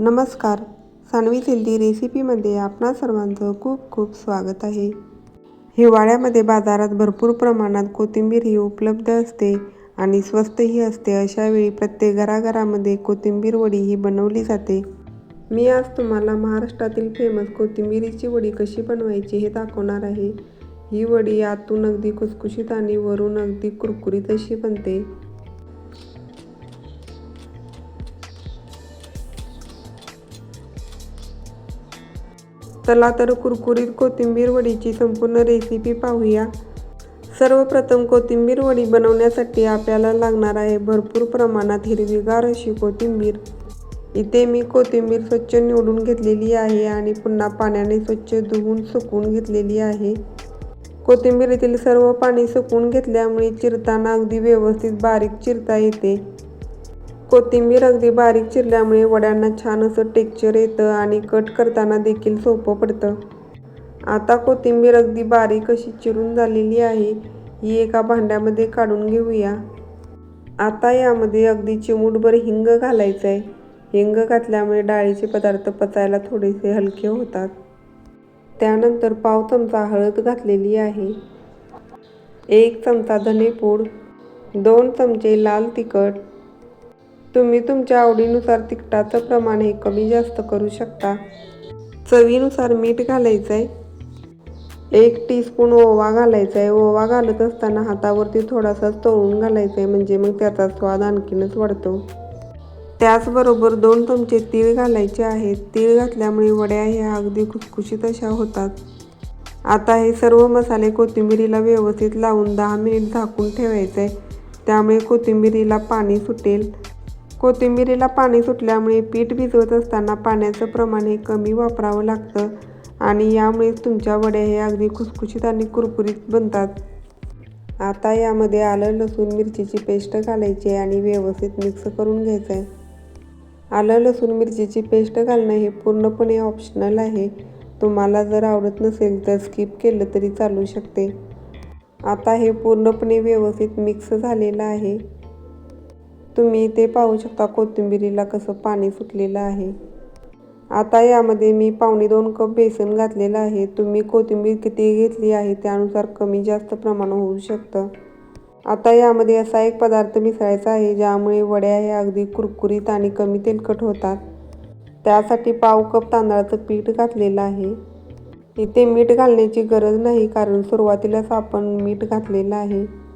नमस्कार. सानवी सिल्दी रेसिपीमध्ये आपणा सर्वांचं खूप खूप स्वागत आहे. हिवाळ्यामध्ये बाजारात भरपूर प्रमाणात कोथिंबीर ही उपलब्ध असते आणि स्वस्तही असते. अशा वेळी प्रत्येक घराघरामध्ये कोथिंबीर वडी ही बनवली जाते. मी आज तुम्हाला महाराष्ट्रातील फेमस कोथिंबीरीची वडी कशी बनवायची हे दाखवणार आहे. ही वडी आतून अगदी खुसखुशीत आणि वरून अगदी कुरकुरीत अशी बनते. चला तर कुरकुरीत कोथिंबीर वडीची संपूर्ण रेसिपी पाहूया. सर्वप्रथम कोथिंबीर वडी बनवण्यासाठी आपल्याला लागणार आहे भरपूर प्रमाणात हिरवीगार अशी कोथिंबीर. इथे मी कोथिंबीर स्वच्छ निवडून घेतलेली आहे आणि पुन्हा पाण्याने स्वच्छ धुवून सुकवून घेतलेली आहे. कोथिंबीरीतील सर्व पाणी सुकवून घेतल्यामुळे चिरताना अगदी व्यवस्थित बारीक चिरता येते. कोथिंबीर अगदी बारीक चिरल्यामुळे वड्यांना छान असं टेक्चर येतं आणि कट करताना देखील सोपं पडतं. आता कोथिंबीर अगदी बारीक अशी चिरून झालेली आहे. ही एका भांड्यामध्ये काढून घेऊया. आता यामध्ये अगदी चिमूटभर हिंग घालायचं आहे हिंग घातल्यामुळे डाळीचे पदार्थ पचायला थोडेसे हलके होतात. त्यानंतर पाव चमचा हळद घातलेली आहे. एक चमचा धनेपूड दोन चमचे लाल तिखट तुम्ही तुमच्या आवडीनुसार तिखटाचं प्रमाण हे कमी जास्त करू शकता. चवीनुसार मीठ घालायचं आहे एक टीस्पून ओवा घालायचा आहे ओवा घालत असताना हातावरती थोडासा तळून घालायचा आहे म्हणजे मग त्याचा स्वाद आणखीनच वाढतो. त्याचबरोबर दोन चमचे तीळ घालायचे आहेत तीळ घातल्यामुळे वड्या ह्या अगदी खुसखुशीत अशा होतात. आता हे सर्व मसाले कोथिंबिरीला व्यवस्थित लावून दहा मिनिट झाकून ठेवायचे आहे त्यामुळे कोथिंबिरीला पाणी सुटेल. कोथिंबिरीला पाणी सुटल्यामुळे पीठ भिजवत असताना पाण्याचं प्रमाण हे कमी वापरावं लागतं आणि यामुळेच तुमच्या वड्या हे अगदी खुसखुशीत आणि कुरकुरीत बनतात. आता यामध्ये आलं लसूण मिरचीची पेस्ट घालायची आहे आणि व्यवस्थित मिक्स करून घ्यायचं आहे आलं लसूण मिरचीची पेस्ट घालणं हे पूर्णपणे ऑप्शनल आहे. तुम्हाला जर आवडत नसेल तर स्किप केलं तरी चालू शकते. आता हे पूर्णपणे व्यवस्थित मिक्स झालेलं आहे. तुम्ही इथे पाहू शकता कोथिंबिरीला कसं पाणी सुटलेलं आहे. आता यामध्ये मी पावणे दोन कप बेसन घातलेलं आहे. तुम्ही कोथिंबीर किती घेतली आहे त्यानुसार कमी जास्त प्रमाण होऊ शकतं. आता यामध्ये असा एक पदार्थ मिसळायचा आहे ज्यामुळे वड्या हे अगदी कुरकुरीत आणि कमी तेलकट होतात. त्यासाठी पाव कप तांदळाचं पीठ घातलेलं आहे. इथे मीठ घालण्याची गरज नाही कारण सुरुवातीलाच आपण मीठ घातलेलं आहे.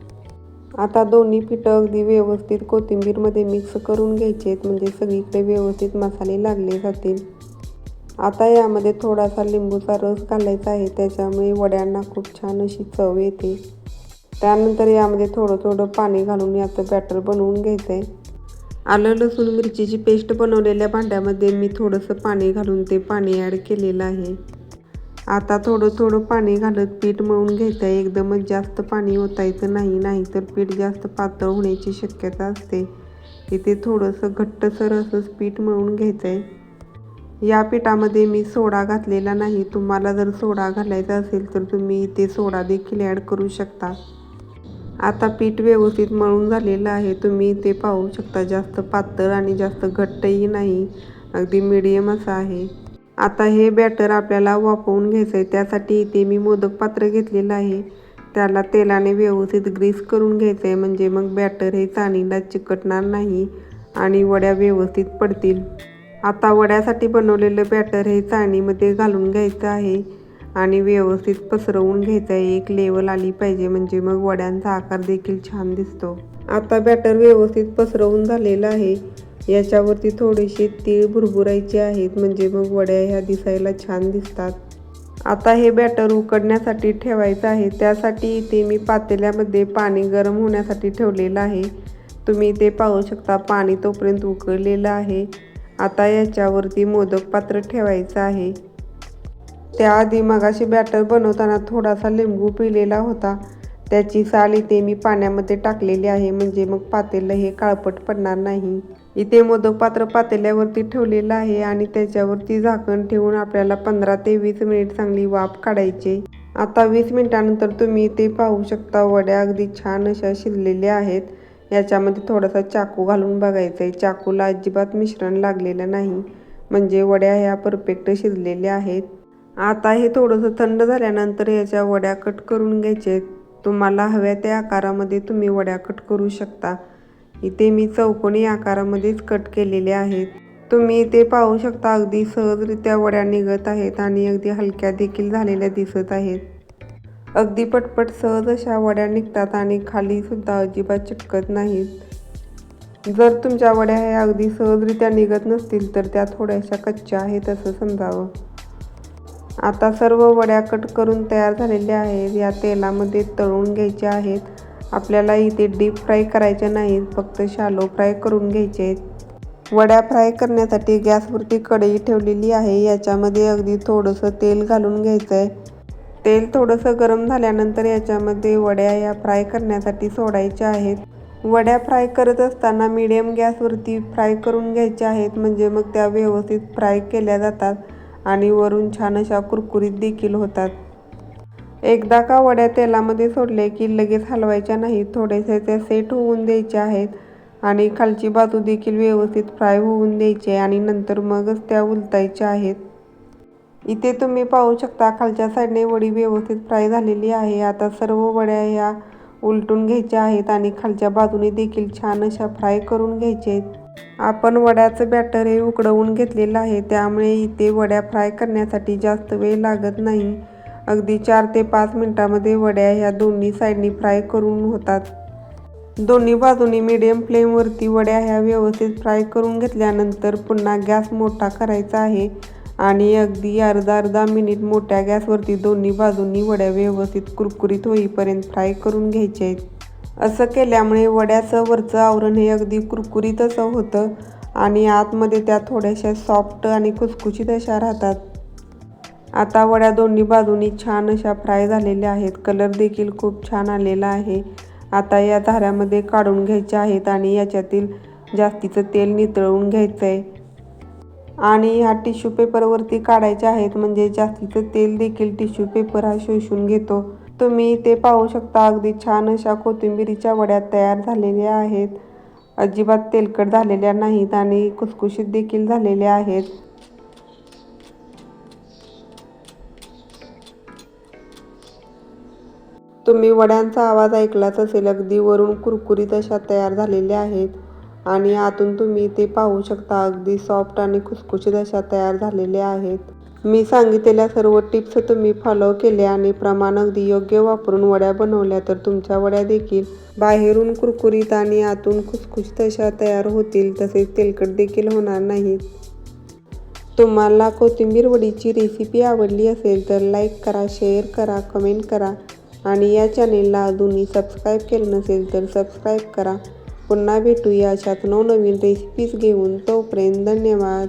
आता दोन्ही पिठं अगदी व्यवस्थित कोथिंबीरमध्ये मिक्स करून घ्यायचे आहेत म्हणजे सगळीकडे व्यवस्थित मसाले लागले जातील. आता यामध्ये थोडासा लिंबूचा रस घालायचा आहे त्याच्यामुळे वड्यांना खूप छान अशी चव येते. त्यानंतर यामध्ये थोडं थोडं पाणी घालून याचं बॅटर बनवून घ्यायचं आहे आलं लसूण मिरचीची पेस्ट बनवलेल्या भांड्यामध्ये मी थोडंसं पाणी घालून ते पाणी ॲड केलेलं आहे. आता थोडं थोडं पाणी घालत पीठ मळून घ्यायचं आहे एकदमच जास्त पाणी ओतायचं नाही नाही तर पीठ जास्त पातळ होण्याची शक्यता असते. इथे थोडंसं घट्टसर असंच पीठ मळून घ्यायचं आहे या पिठामध्ये मी सोडा घातलेला नाही. तुम्हाला जर सोडा घालायचा असेल तर तुम्ही इथे सोडा देखील ॲड करू शकता. आता पीठ व्यवस्थित मळून झालेलं आहे. तुम्ही इथे पाहू शकता जास्त पातळ आणि जास्त घट्टही नाही. अगदी मिडियम असं आहे. आता हे बॅटर आपल्याला वाफवून घ्यायचं आहे त्यासाठी इथे मी मोदक पात्र घेतलेलं आहे. त्याला तेलाने व्यवस्थित ग्रीस करून घ्यायचं आहे म्हणजे मग बॅटर हे चाणीला चिकटणार नाही आणि वड्या व्यवस्थित पडतील. आता वड्यासाठी बनवलेलं बॅटर हे चाळणीमध्ये घालून घ्यायचं आहे. आणि व्यवस्थित पसरवून घ्यायचा एक लेवल आली पाहिजे. म्हणजे मग वड्यांचा आकार देखील छान दिसतो. आता बॅटर व्यवस्थित पसरवून झालेलं आहे. याच्यावरती थोडेसे तीळ भुरभुरायचे आहेत. म्हणजे मग वड्या ह्या दिसायला छान दिसतात. आता हे बॅटर उकडण्यासाठी ठेवायचं आहे. त्यासाठी इथे मी पातेल्यामध्ये पाणी गरम होण्यासाठी ठेवलेलं आहे. तुम्ही इथे पाहू शकता पाणी तोपर्यंत उकळलेलं आहे. आता याच्यावरती मोदक पात्र ठेवायचं आहे. त्याआधी मगाशी बॅटर बनवताना थोडासा लिंबू पिलेला होता. त्याची साल इथे मी पाण्यामध्ये टाकलेली आहे म्हणजे मग पातेलं हे काळपट पडणार नाही. इथे मोदक पात्र पातेल्यावरती ठेवलेलं आहे आणि त्याच्यावरती झाकण ठेवून आपल्याला पंधरा ते वीस मिनिट चांगली वाफ काढायची. आता वीस मिनिटानंतर तुम्ही इथे पाहू शकता वड्या अगदी छान अशा शिजलेल्या आहेत. याच्यामध्ये थोडासा चाकू घालून बघायचं आहे चाकूला अजिबात मिश्रण लागलेलं नाही. म्हणजे वड्या ह्या परफेक्ट शिजलेल्या आहेत. आता हे थोडंसं थंड झाल्यानंतर याच्या वड्या कट करून घ्यायचे. तुम्हाला हव्या त्या आकारामध्ये तुम्ही वड्या कट करू शकता. इथे मी चौकोनी आकारामध्येच कट केलेले आहेत. तुम्ही इथे पाहू शकता अगदी सहजरित्या वड्या निघत आहेत आणि अगदी हलक्या देखील झालेल्या दिसत आहेत. अगदी पटपट सहज अशा वड्या निघतात आणि खालीसुद्धा अजिबात चिटकत नाहीत. जर तुमच्या वड्या ह्या अगदी सहजरित्या निघत नसतील तर त्या थोड्याशा कच्च्या आहेत असं समजावं. आता सर्व वड्या कट करून तयार झालेल्या आहेत. या तेलामध्ये तळून घ्यायच्या आहेत. आपल्याला इथे डीप फ्राय करायचे नाहीत फक्त शालो फ्राय करून घ्यायचे आहेत. वड्या फ्राय करण्यासाठी गॅसवरती कढई ठेवलेली आहे. याच्यामध्ये अगदी थोडंसं तेल घालून घ्यायचं आहे. तेल थोडंसं गरम झाल्यानंतर याच्यामध्ये वड्या या फ्राय करण्यासाठी सोडायच्या आहेत. वड्या फ्राय करत असताना मीडियम गॅसवरती फ्राय करून घ्यायच्या आहेत. म्हणजे मग त्या व्यवस्थित फ्राय केल्या जातात. आणि वरून छान अशा कुरकुरीत देखील होतात. एकदा का वड्या तेलामध्ये सोडले की लगेच हलवायच्या नाहीत थोडेसे त्या सेट होऊन द्यायच्या आहेत आणि खालची बाजू देखील व्यवस्थित फ्राय होऊन द्यायची आणि नंतर मगच त्या उलटायच्या आहेत. इथे तुम्ही पाहू शकता खालच्या साईडने वडी व्यवस्थित फ्राय झालेली आहे. आता सर्व वड्या ह्या उलटून घ्यायच्या आहेत आणि खालच्या बाजूने देखील छान अशा फ्राय करून घ्यायचे आहेत. आपण वड्याचं बॅटर हे उकडवून घेतलेलं आहे त्यामुळे इथे वड्या फ्राय करण्यासाठी जास्त वेळ लागत नाही. अगदी चार ते पाच मिनटामध्ये वड्या ह्या दोन्ही साईडनी फ्राय करून होतात. दोन्ही बाजूनी मीडियम फ्लेमवरती वड्या ह्या व्यवस्थित फ्राय करून घेतल्यानंतर पुन्हा गॅस मोठा करायचा आहे आणि अगदी अर्धा अर्धा मिनिट मोठ्या गॅसवरती दोन्ही बाजूंनी वड्या व्यवस्थित कुरकुरीत होईपर्यंत फ्राय करून घ्यायचे आहेत. असं केल्यामुळे वड्याचं वरचं आवरण हे अगदी कुरकुरीत असं होतं आणि आतमध्ये त्या थोड्याशा सॉफ्ट आणि खुसखुशीत अशा राहतात. आता वड्या दोन्ही बाजूनी छान अशा फ्राय झालेल्या आहेत. कलर देखील खूप छान आलेला आहे. आता या धाऱ्यामध्ये काढून घ्यायच्या आहेत आणि याच्यातील जास्तीचं तेल नितळवून घ्यायचं आहे आणि ह्या टिश्यू पेपरवरती काढायच्या आहेत. म्हणजे जास्तीचं तेल देखील टिश्यू पेपर हा शोषून घेतो. तुम्ही ते पाहू शकता. अगदी छान अशा कोथिंबिरीच्या वड्या तयार झालेल्या आहेत. अजिबात तेलकट झालेल्या नाहीत आणि कुसकुशीत देखील झालेल्या आहेत. तुम्ही वड्यांचा आवाज ऐकलाच असेल अगदी वरून कुरकुरीत अशा तयार झालेल्या आहेत. आणि आतून तुम्ही ते पाहू शकता अगदी सॉफ्ट आणि खुसखुशीत अशा तयार झालेल्या आहेत. मी सांगितलेल्या सर्व टिप्स तुम्ही फॉलो केल्या आणि प्रमाण अगदी योग्य वापरून वड्या बनवल्या तर तुमच्या वड्या देखील बाहेरून कुरकुरीत आणि आतून खुसखुशीत अशा तयार होतील तसेच तेलकट देखील होणार नाहीत. तुम्हाला कोथिंबीर वडीची रेसिपी आवडली असेल तर लाईक करा शेअर करा कमेंट करा आणि या चॅनेलला अजूनही सबस्क्राईब केलं नसेल तर सबस्क्राईब करा. पुन्हा भेटूया अशात नवनवीन रेसिपीज घेऊन. तोपर्यंत धन्यवाद.